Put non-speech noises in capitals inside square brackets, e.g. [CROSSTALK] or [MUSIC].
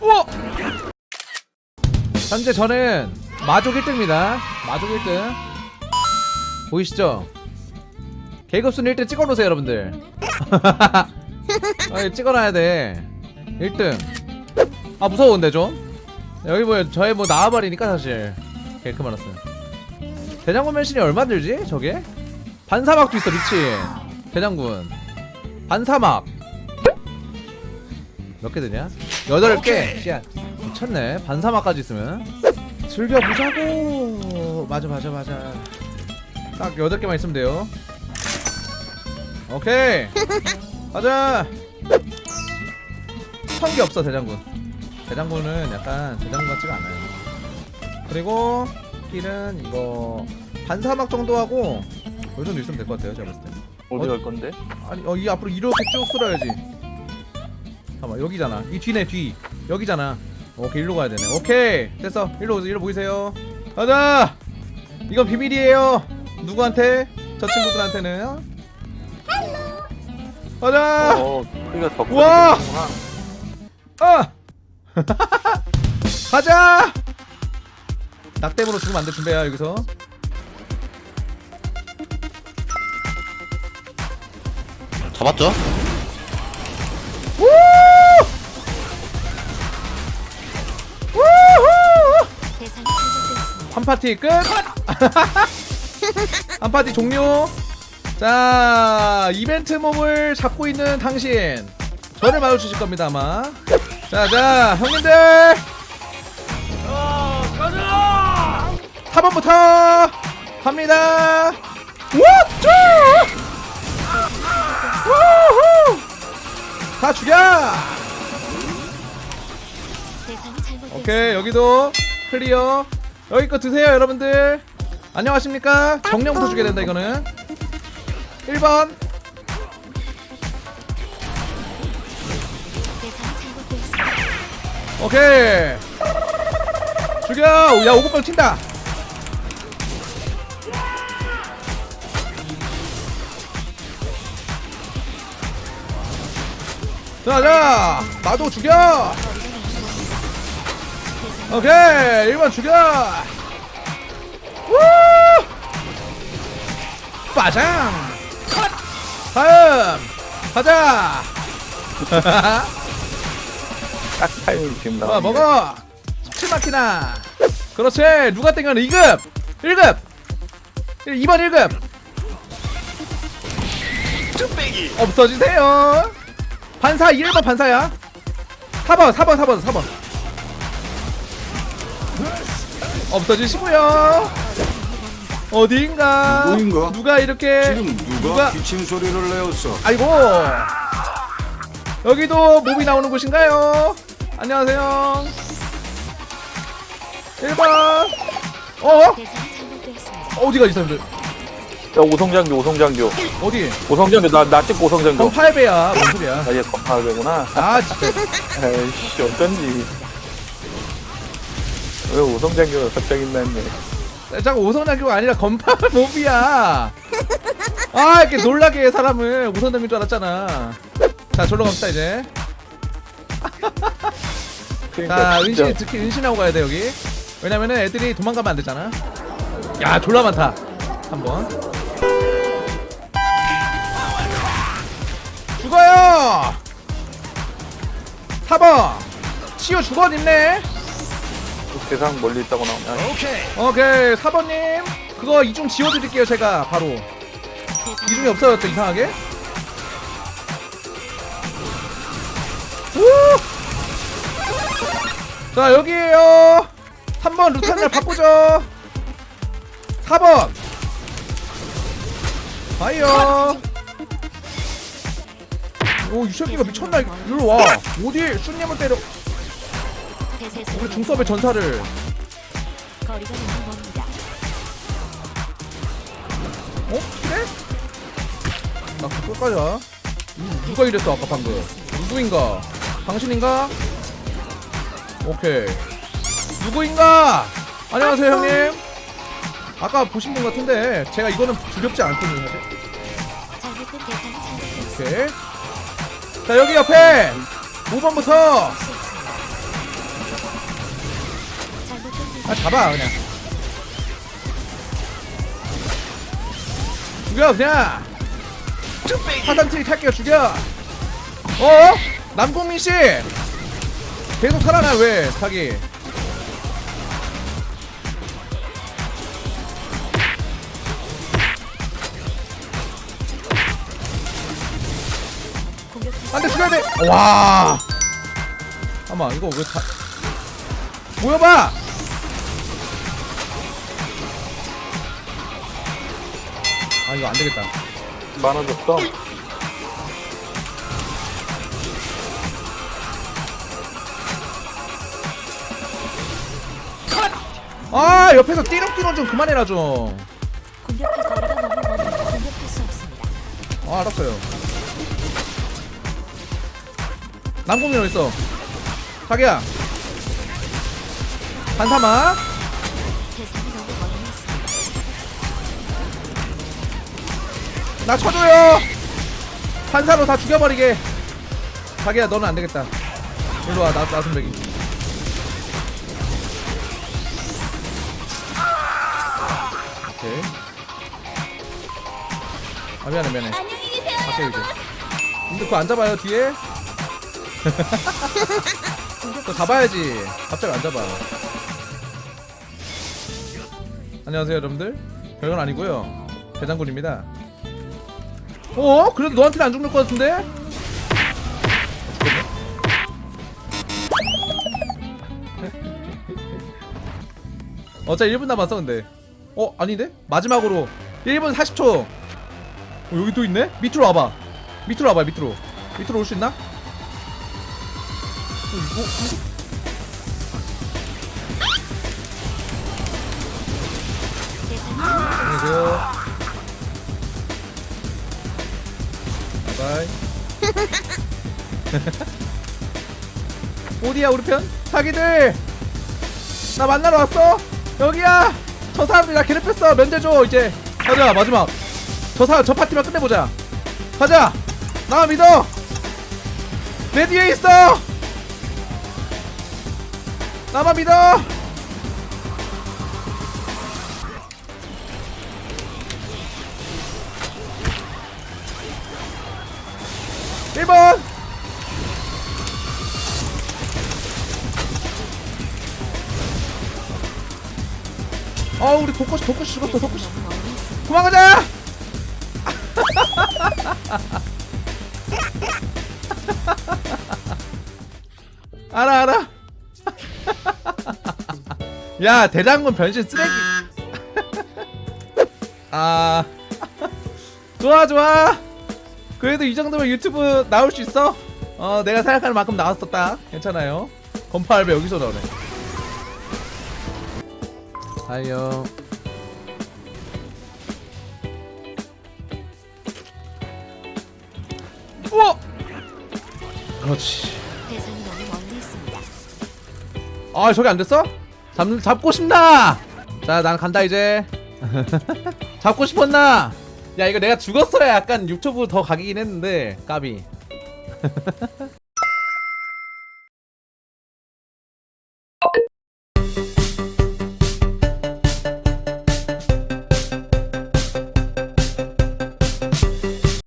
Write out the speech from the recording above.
우와! 현재 저는 마족 1등입니다. 마족 1등. 보이시죠? 계급순 1등 찍어놓으세요, 여러분들. [LAUGHS] 아, 찍어놔야 돼. 1등. 아, 무서워, 근데 좀. 여기 뭐, 저의 뭐 나와버리니까 사실. 계급 많았어요. 대장군 변신이 얼마 들지? 저게? 반사막도 있어, 미친. 대장군. 반사막. 몇개 되냐? 여덟 개. 씨앗. 미쳤네. 반사막까지 있으면. 즐겨 보자고. 맞아, 맞아, 맞아. 딱 여덟 개만 있으면 돼요. 오케이. [LAUGHS] 가자. 성기 없어 대장군. 대장군은 약간 대장군 같지가 않아요. 그리고 길은 이거 반사막 정도 하고 요 정도 있으면 될 것 같아요. 제가 봤을 때. 어디 어? 갈 건데? 아니 어 이 앞으로 이렇게 쭉 쓸어야지 잠깐만 여기잖아. 이 뒤네 뒤. 여기잖아. 오케이 일로 가야 되네. 오케이 됐어. 일로 오세요 일로 보이세요. 가자! 이건 비밀이에요. 누구한테? 저 친구들한테는 가자! 어, 더 우와! 크구나. 아! [LAUGHS] 가자! 낙댐으로 죽으면 안돼 준비야 여기서. 잡았죠? 우! 한 파티 끝. [LAUGHS] 한 파티 종료. 자, 이벤트 몸을 잡고 있는 당신. 저를 마주치실 겁니다, 아마. 자, 자, 형님들. 가자! 4번부터 갑니다. 우쭈! 우후! 다 죽여! 오케이 여기도 클리어 여기 거 드세요 여러분들. 안녕하십니까? 정령부터 주게 된다 이거는. 1번. 대상이 잘못되었습니다. 오케이. 죽여. 야 오고병 튄다. 자자. 나도 죽여 오케이 1번 죽여. 우! 빠장. 다음 가자. 딱 타이밍 지금 자 나와. 먹어 17마키나. 그렇지 누가 땡겨는 2급 1급. 2번 1급. 없어지세요. 반사 1번 반사야. 4번 4번 4번 4번 없어지시고요 어디인가 누구인가? 누가 이렇게 지금 누가, 누가- 기침 소리를 내었어? 아이고 여기도 몸이 나오는 곳인가요? 안녕하세요 1번 어? 대상이 잘못되었습니다. 어디가 이 사람들 야, 오성장교, 오성장교. 어디 오성장교, 나, 나 찍고 오성장교. 그럼 8배야 뭔 소리야 아, 얘 건파되구나. 아 진짜 [LAUGHS] 에이씨, 어쩐지. 왜 오성장교가 갑자기 있나했네. 자꾸 오성장교가 아니라 건파 몹이야. [LAUGHS] 아 이렇게 놀라게 해 사람을. 오성장교인 줄 알았잖아. 자 절로 갑시다 이제. 그러니까 자 은신 특히 은신하고 가야 돼 여기. 왜냐면은 애들이 도망가면 안 되잖아. 야 졸라 많다. 한번. 죽어요! 4번 치유 주번 있네 세상 멀리 있다고 나오냐. 오케이. 4번님. 그거 이중 지워드릴게요 제가. 바로. 이중이 없어졌죠 이상하게. 우! 자 여기에요. 3번 루탄을 바꾸죠. 4번. 가요 오이 새끼가 미쳤나? 이리로 와. 어디? 슈님을 때려 우리 중섭의 전사를 거리가 멉니다. 어? 그래? 나 끝까지 와. 누- 누가 이랬어 아까 방금? 누구인가? 당신인가? 오케이. 누구인가? 안녕하세요 형님. 아까 보신 분 같은데 제가 이거는 두렵지 않거든요 사실. 잘못된. 오케이. 자 여기 옆에 5번부터 아 잡아 그냥 죽여 그냥 화산 트릭 할게요 죽여 어? 남궁민씨 계속 살아나 왜 공격 안돼 죽여야 돼. 와. 잠깐만 이거 왜 다? 모여봐. 아 이거 안 되겠다. 많아졌어. 아 옆에서 띠렁띠렁 좀 그만해라 좀. 공격할 거리가 너무 멀어 공격할 수 없습니다. 아 알았어요. 남궁민 어디 있어? 자기야. 한사마. 나 쳐줘요. 한사로 다 죽여버리게. 자기야 너는 안 되겠다. 일로 와 나, 나순백이. 오케이. 아 미안해 미안해. 안녕히 계세요. 갈게 이제. 근데 그거 안 잡아요 뒤에? [LAUGHS] 그거 잡아야지. 갑자기 안 잡아. 안녕하세요 여러분들. 별건 아니고요. 대장군입니다. 어? 그래도 너한테는 안 죽는 것 같은데? 어차피 1분 남았어 근데 어? 아닌데? 마지막으로 1분 40초 어, 여기 또 있네? 밑으로 와봐 밑으로 와봐 밑으로 밑으로 올 수 있나? 어, 대상이 안녕하세요 바이바이 어디야 우리 편? 자기들! 나 만나러 왔어? 여기야! 저 사람들 나 괴롭혔어. 면제 줘 이제. 가자 마지막. 저 사, 저 파티만 끝내보자. 가자! 나 믿어! 내 뒤에 있어! 나만 믿어 아 우리 독고씨 독고씨 죽었어 독고씨 너무 멀리 있습니다. 그만 가자! 알아 알아? [LAUGHS] 야 대장군 변신 쓰레기. [LAUGHS] 아. 좋아 좋아. 그래도 이 정도면 유튜브 나올 수 있어? 어 내가 생각하는 만큼 나왔었다. 괜찮아요. 건파 할배 여기서 나오네 하이요 우와 그렇지 대상이 너무 멀리 있습니다. 아 저기 안 됐어? 잡, 잡고 싶나? 자 난 간다 이제 [LAUGHS] 잡고 싶었나? 야 이거 내가 죽었어야 약간 유튜브 더 가기긴 했는데 까비 [LAUGHS]